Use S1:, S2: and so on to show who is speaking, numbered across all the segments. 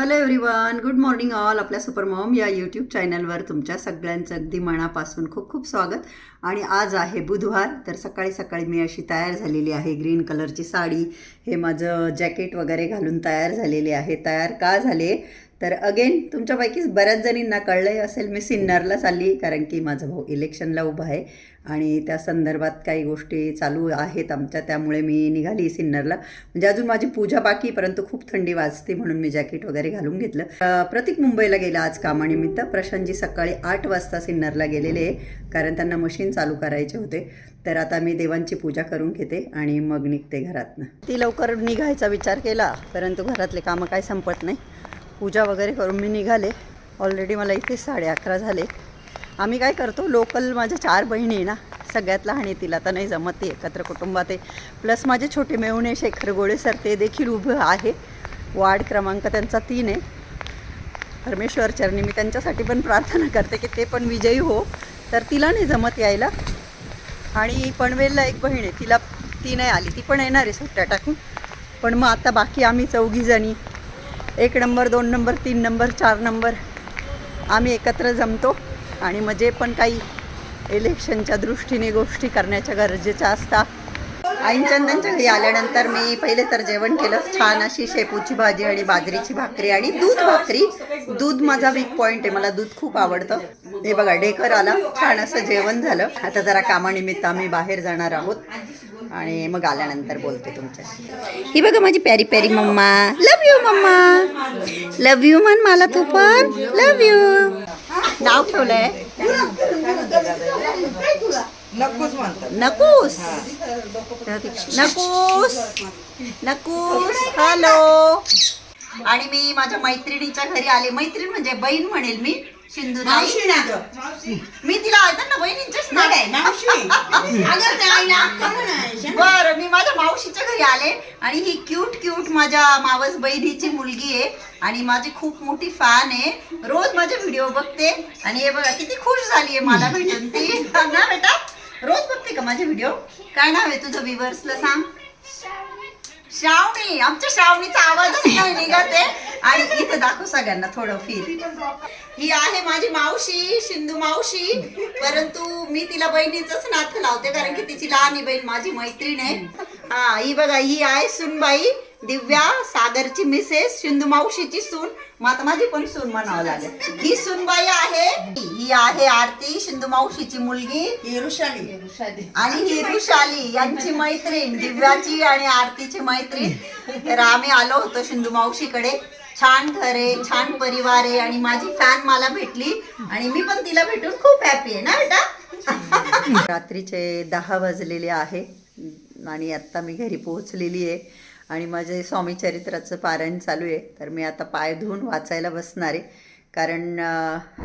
S1: Hello everyone good morning all आपल्या super mom या YouTube चॅनलवर तुमच्या सगळ्यांचं अगदी मनापासून खूप खूप स्वागत. आणि आज आहे बुधवार तर सकाळी सकाळी मी अशी तयार झालेली आहे ग्रीन कलरची साडी. हे माझं जॅकेट वगैरे घालून तयार झालेली आहे. तयार का झाले? तर अगेन तुमच्यापैकीच बऱ्याच जणींना कळलंही असेल मी सिन्नरला चालली कारण की माझा भाऊ इलेक्शनला उभा आहे. आणि त्या संदर्भात काही गोष्टी चालू आहेत आमच्या त्यामुळे मी निघाली सिन्नरला. म्हणजे अजून माझी पूजा बाकी परंतु खूप थंडी वाजते म्हणून मी जॅकेट वगैरे घालून घेतलं. प्रतीक मुंबईला गेला आज कामानिमित्त. प्रशांतजी सकाळी आठ वाजता सिन्नरला गेलेले आहे कारण त्यांना मशीन चालू करायचे होते. तर आता मी देवांची पूजा करून घेते आणि मग निघते घरातनं. ती लवकर निघायचा विचार केला परंतु घरातले कामं काय संपत नाही. पूजा वगैरे करून मी निघाले. ऑलरेडी मला इथे साडे अकरा झाले. आम्ही काय करतो लोकल माझ्या चार बहिणी आहे ना सगळ्यात लहान आहे तिला तर नाही जमत ती एकत्र कुटुंबात आहे. प्लस माझे छोटे मेवणे शेखर गोळे सर ते देखील उभं आहे. वार्ड क्रमांक त्यांचा तीन आहे. परमेश्वर चरणी मी त्यांच्यासाठी पण प्रार्थना करते की ते पण विजयी हो. तर तिला नाही जमत यायला. आणि पनवेलला एक बहीण आहे तिला ती नाही आली ती पण येणार आहे सुट्ट्या टाकून. पण मग आता बाकी आम्ही चौघी जणी एक नंबर दोन नंबर तीन नंबर चार नंबर. आम्ही एकत्र जमतो आणि मग जे पण काही इलेक्शनच्या दृष्टीने गोष्टी करण्याच्या गरजेच्या असतात. आईंचंदांच्या घरी आल्यानंतर मी पहिले तर जेवण केलं. छान अशी शेपूची भाजी आणि बाजरीची भाकरी आणि दूध भाकरी. दूध माझा वीक पॉईंट आहे. मला दूध खूप आवडतं. हे बघा डेकर आला. छान असं जेवण झालं. आता जरा कामानिमित्त आम्ही बाहेर जाणार आहोत. आणि मग आल्यानंतर बोलते तुमच्याशी. ही बघा माझी प्यारी प्यारी मम्मा. Love you mamma. Love you म्हण मला तू पण. लव यू नाव ठेवलंय.
S2: म्हणतात.
S1: नकुस. नकुस. नकुस. हॅलो आणि मी माझ्या मैत्रिणीच्या घरी आले. मैत्रीण म्हणजे बहीण म्हणेल मी सिंधू
S2: मावशी ना ग.
S1: मी तिला ऐकत ना बहिणींचेच नाव.
S2: मावशी. अगं त्या आईला अक्का म्हणायच्या.
S1: बरं मी माझ्या मावशीच्या घरी आले आणि ही क्यूट क्यूट माझ्या मावस बहिणीची मुलगी आहे आणि माझी खूप मोठी फॅन आहे. रोज माझे व्हिडिओ बघते आणि हे बघा किती खुश झाली आहे मला भेटून. ती ना बेटा रोज बघते का माझे व्हिडिओ काय नाव आहे तुझं विवर्सला सांग? श्रावणी आमच्या श्रावणीचा आवाजच नाही निघत आहे आणि इथं दाखव सगळ्यांना थोडं फील ही आहे माझी मावशी सिंधू मावशी. परंतु मी तिला बहिणीचंच नातं लावते कारण की तिची लहानी बहीण माझी मैत्रीण आहे. हा ही बघा ही आहे सुनबाई. दिव्या सागरची मिसेस सिंधू मावशीची सून मग आता माझी पण सून म्हणावं लागेल. ही सुनबाई आहे ही आहे आरती सिंधू मावशीची मुलगी.
S2: ही ऋषाली.
S1: आणि ही ऋषाली यांची मैत्रीण दिव्याची आणि आरतीची मैत्रीण. तर आम्ही आलो होतो सिंधू मावशीकडे. छान घर आहे छान परिवार आहे आणि माझी फॅन मला भेटली. आणि मी पण तिला भेटून खूप हॅपी आहे ना बेटा? रात्रीचे दहा वाजलेले आहे आणि आत्ता मी घरी पोहोचलेली आहे. आणि माझे स्वामी चरित्राचं पारायण चालू आहे. तर मी आता पाय धुवून वाचायला बसणार आहे. कारण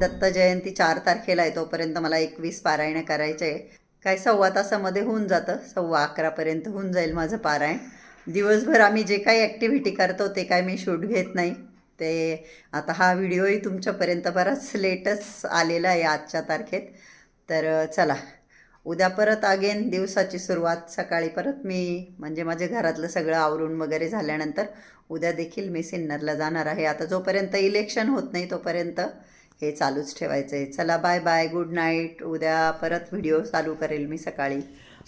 S1: दत्त जयंती चार तारखेला आहे तोपर्यंत मला एकवीस पारायणं करायचे आहे. काय सव्वा तासामध्ये होऊन जातं. सव्वा अकरापर्यंत होऊन जाईल माझं पारायण. दिवसभर आम्ही जे काही ॲक्टिव्हिटी करतो ते काय मी शूट घेत नाही. ते आता हा व्हिडिओही तुमच्यापर्यंत बराच लेटच आलेला आहे आजच्या तारखेत. तर चला. उद्या परत अगेन दिवसाची सुरुवात सकाळी परत मी म्हणजे माझे घरातलं सगळं आवरून वगैरे झाल्यानंतर उद्या देखील मी सिन्नरला जाणार आहे. आता जोपर्यंत इलेक्शन होत नाही तोपर्यंत हे चालूच ठेवायचं आहे चला बाय बाय गुड नाईट. उद्या परत व्हिडिओ चालू करेल मी सकाळी.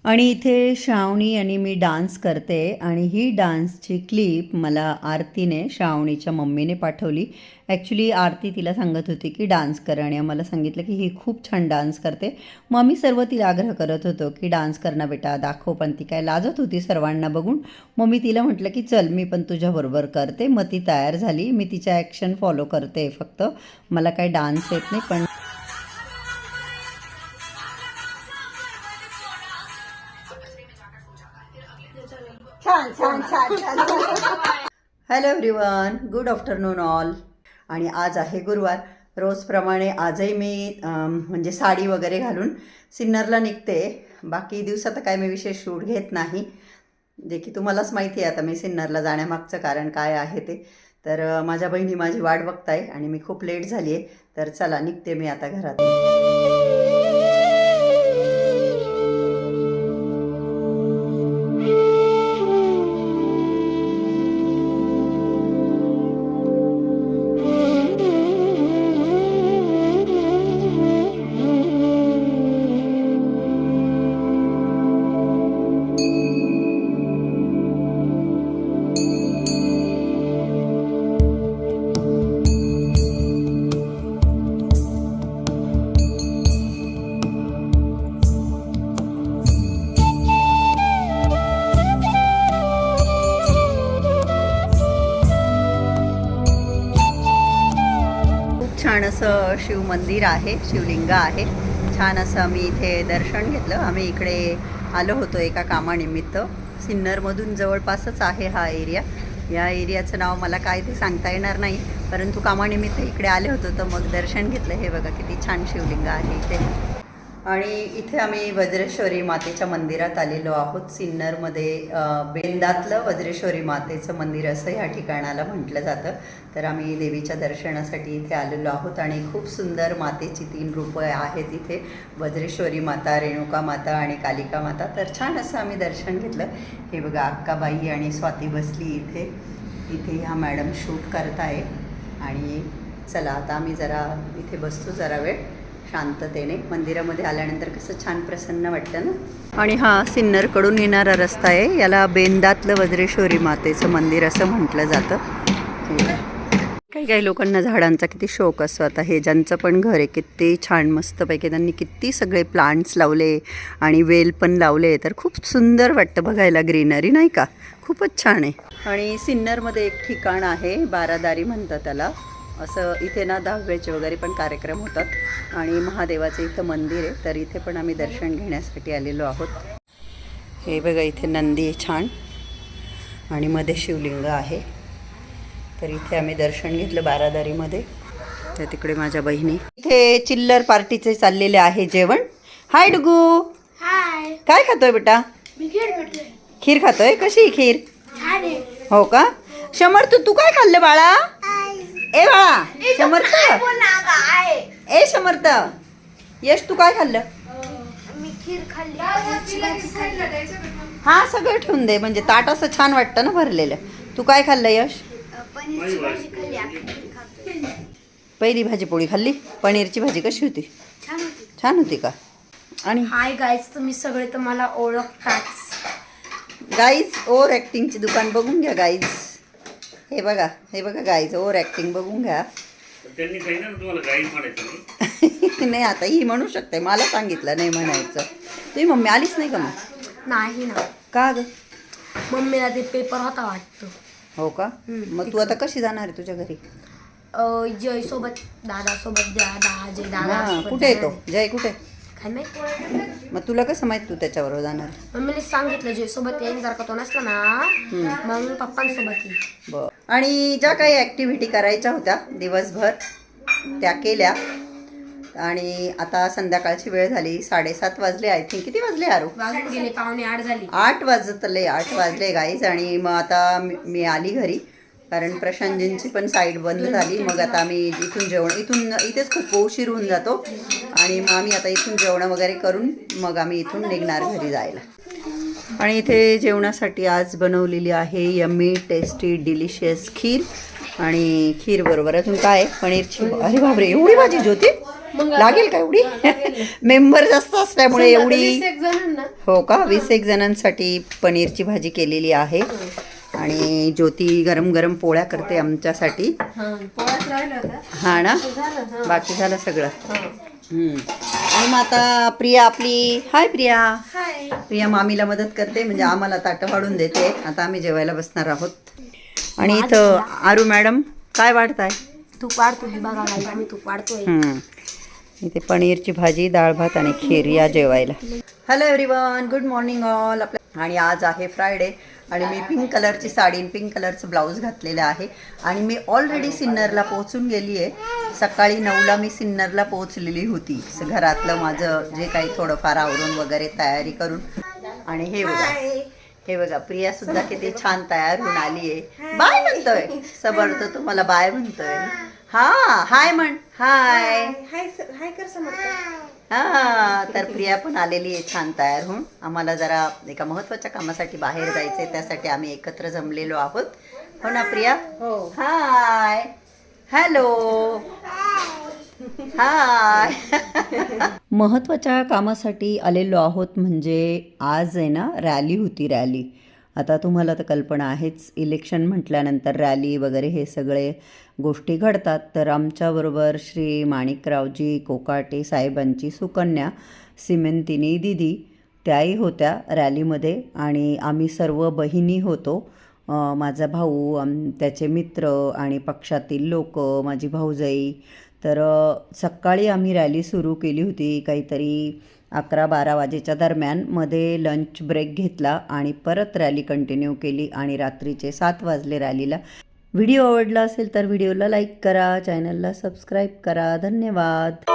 S1: आणि इथे श्रावणी आणि मी डान्स करते आणि ही डान्सची क्लिप मला आरतीने श्रावणीच्या मम्मीने पाठवली. ॲक्च्युली आरती तिला सांगत होती की डान्स कर आणि आम्हाला सांगितलं की ही खूप छान डान्स करते. मग आम्ही सर्व तिला आग्रह करत होतो की डान्स करणं बेटा दाखव. पण ती काय लाजत होती सर्वांना बघून. मग मी तिला म्हटलं की चल मी पण तुझ्याबरोबर करते. मग ती तयार झाली. मी तिच्या ॲक्शन फॉलो करते फक्त. मला काय डान्स येत नाही पण छान छान छान. छान hello everyone good afternoon all आणि आज आहे गुरुवार. रोजप्रमाणे आजही मी म्हणजे साडी वगैरे घालून सिन्नरला निघते. बाकी दिवसात काय मी विशेष शूट घेत नाही. जे की तुम्हालाच माहिती आहे आता मी सिन्नरला जाण्यामागचं कारण काय आहे ते. तर माझ्या बहिणी माझी वाट बघताय आणि मी खूप लेट झाली आहे तर चला निघते मी आता घरात असं शिव मंदिर आहे शिवलिंग आहे. छान असं आम्ही इथे दर्शन घेतलं. आम्ही इकडे आलो होतो एका कामानिमित्त. सिन्नरमधून जवळपासच आहे हा एरिया. या एरियाचं नाव मला काय ते सांगता येणार नाही. परंतु कामानिमित्त इकडे आले होतो तर मग दर्शन घेतलं. हे बघा किती छान शिवलिंग आहे इथे. आणि इथे आम्ही वज्रेश्वरी मातेच्या मंदिरात आलेलो आहोत. सिन्नरमध्ये बेंदातलं वज्रेश्वरी मातेचं मंदिर असं ह्या ठिकाणाला म्हटलं जातं. तर आम्ही देवीच्या दर्शनासाठी इथे आलेलो आहोत आणि खूप सुंदर मातेची तीन रूपं आहेत इथे. वज्रेश्वरी माता रेणुका माता आणि कालिका माता. तर छान असं आम्ही दर्शन घेतलं. हे बघा अक्काबाई आणि स्वाती बसली इथे. इथे ह्या मॅडम शूट करत आहे आणि चला आता आम्ही जरा इथे बसतो जरा वेळ. शांततेने मंदिरामध्ये आल्यानंतर कसं छान प्रसन्न वाटतं ना? आणि हा सिन्नरकडून येणारा रस्ता आहे याला बेंदातलं वज्रेश्वरी मातेचं मंदिर असं म्हटलं जातं. काही काही लोकांना झाडांचा किती शौक असतो. आता हे ज्यांचं पण घर आहे किती छान मस्तपैकी त्यांनी किती सगळे प्लांट्स लावले आणि वेल पण लावले. तर खूप सुंदर वाटतं बघायला ग्रीनरी नाही का? खूपच छान आहे. आणि सिन्नरमध्ये एक ठिकाण आहे बारादारी म्हणतात त्याला. असं इथे ना दहाव्याचे वगैरे पण कार्यक्रम होतात. आणि महादेवाचं इथं मंदिर आहे तर इथे पण आम्ही दर्शन घेण्यासाठी आलेलो आहोत. हे बघा इथे नंदी आहे छान. आणि मध्ये शिवलिंग आहे. तर इथे आम्ही दर्शन घेतलं बारादारीमध्ये. तर तिकडे माझ्या बहिणी. इथे चिल्लर पार्टीचे चाललेले आहे जेवण. हाय डुगू.
S2: हाय
S1: काय खातोय बेटा? खीर खातोय. कशी खीर? हो का? शमर तू तू काय खाल्लं बाळा? ए बाळा समर्थ. ए समर्थ. यश तू काय खाल्लं?
S2: मी खीर खाल्ली.
S1: हा सगळं ठेवून दे. म्हणजे ताट असं छान वाटतं ना भरलेलं. तू काय खाल्लं यश?
S2: पनीरची भाजी खाल्ली आता खीर खातोय
S1: पहिली भाजी पोळी खाल्ली. पनीरची भाजी कशी होती?
S2: छान होती.
S1: छान होती का? आणि?
S2: हाय गाईज तुम्ही सगळे तर मला ओळखताच.
S1: गाईज ओव्हर ॲक्टिंगची दुकान बघून घ्या गाईज हे बघा हे बघा गाईज ओव्हर ॲक्टिंग बघून घ्या.
S3: त्यांनी काही ना तुम्हाला गाईड म्हणायचं नाही.
S1: आता ही म्हणू शकते मला सांगितलं नाही म्हणायचं. तुम्ही मम्मी आलीच नाही का मग?
S2: नाही ना.
S1: का ग?
S2: मम्मीला ते पेपर होता वाटतं.
S1: हो का?
S2: हम्म,
S1: मग तू आता कशी जाणार आहे तुझ्या घरी?
S2: जय सोबत दादा सोबत जय दादा
S1: कुठे येतो जय कुठे?
S2: आहे. काय माहीत?
S1: मग तुला कसं माहीत तू त्याच्याबरोबर जाणार?
S2: मम्मीने सांगितलं जय सोबत येईन जर का तो नसला ना मग पप्पांसोबत येईन.
S1: बर. आणि ज्या काही ॲक्टिव्हिटी करायच्या होत्या दिवसभर त्या केल्या. आणि आता संध्याकाळची वेळ झाली साडेसात वाजले आय थिंक किती वाजले आरू?
S2: गेले पावणे आठ झाली.
S1: आठ वाजतले आठ वाजले गाईज आणि मग आता मी मी आली घरी. कारण प्रशांतजींची पण साईड बंद झाली. मग आता आम्ही इथून जेवण इथून इथेच खूप उशीर होऊन जातो. आणि मग आम्ही आता इथून जेवण वगैरे करून मग आम्ही इथून निघणार घरी जायला. आणि इथे जेवणासाठी आज बनवलेली आहे यम्मी टेस्टी डिलिशियस खीर. आणि खीर बरोबर अजून काय? पनीरची अरे बापरे एवढी भाजी ज्योती? लागेल का एवढी? मेंबर जास्त असल्यामुळे एवढी हो का? वीस एक जणांसाठी पनीरची भाजी केलेली आहे. आणि ज्योती गरम गरम पोळ्या करते आमच्यासाठी. हा ना? बाकी झालं सगळं. हम्म. आणि मग आता प्रिया आपली हाय प्रिया.
S2: हाय.
S1: प्रिया मामीला मदत करते म्हणजे आम्हाला ताटं वाढून देते. आता आम्ही जेवायला बसणार आहोत. आणि इथं आरू मॅडम काय वाढताय?
S2: तूप वाढतो हे बघा आम्ही तूप वाढतोय.
S1: हम्म. इथे पनीरची भाजी डाळ भात आणि खीर या जेवायला. Hello everyone good morning all आपल्या आणि आज आहे फ्रायडे आणि मी पिंक कलरची साडी पिंक कलरचं ब्लाऊज घातलेलं आहे. आणि मी ऑलरेडी सिन्नरला पोहोचून गेली आहे सकाळी नऊला मी सिन्नरला पोहोचलेली होती. घरातलं माझं जे काही थोडंफार आवरून वगैरे तयारी करून. आणि हे बघा हे बघा प्रिया सुद्धा किती छान तयार होऊन आली आहे. बाय म्हणतोय. तर तुम्हाला बाय म्हणतोय. हा हाय म्हण हाय. हा तर प्रिया पण आलेली आहे छान तयार होऊन. आम्हाला जरा एका महत्त्वाच्या कामासाठी बाहेर जायचंय त्यासाठी आम्ही एकत्र जमलेलो आहोत. हो ना प्रिया? हो. हाय. हॅलो. हाय. महत्त्वाच्या कामासाठी आलेलो आहोत म्हणजे आज आहे ना रॅली होती रॅली. आता तुम्हाला तर कल्पना आहेच इलेक्शन म्हटल्यानंतर रॅली वगैरे हे सगळे गोष्टी घडतात. तर आमच्याबरोबर श्री माणिकरावजी कोकाटे साहेबांची सुकन्या सिमेंतिनी दिदी त्याही होत्या रॅलीमध्ये आणि आम्ही सर्व बहिणी होतो. माझा भाऊ आम त्याचे मित्र आणि पक्षातील लोक माझी भाऊजाई. तर सकाळी आम्ही रॅली सुरू केली होती काहीतरी अकरा बारा वाजेच्या दरम्यान. मध्ये लंच ब्रेक घेतला आणि परत रॅली कंटिन्यू केली आणि रात्रीचे सात वाजले रॅलीला. व्हिडिओ आवडला असेल तर व्हिडिओला लाईक करा चॅनलला सबस्क्राईब करा. धन्यवाद!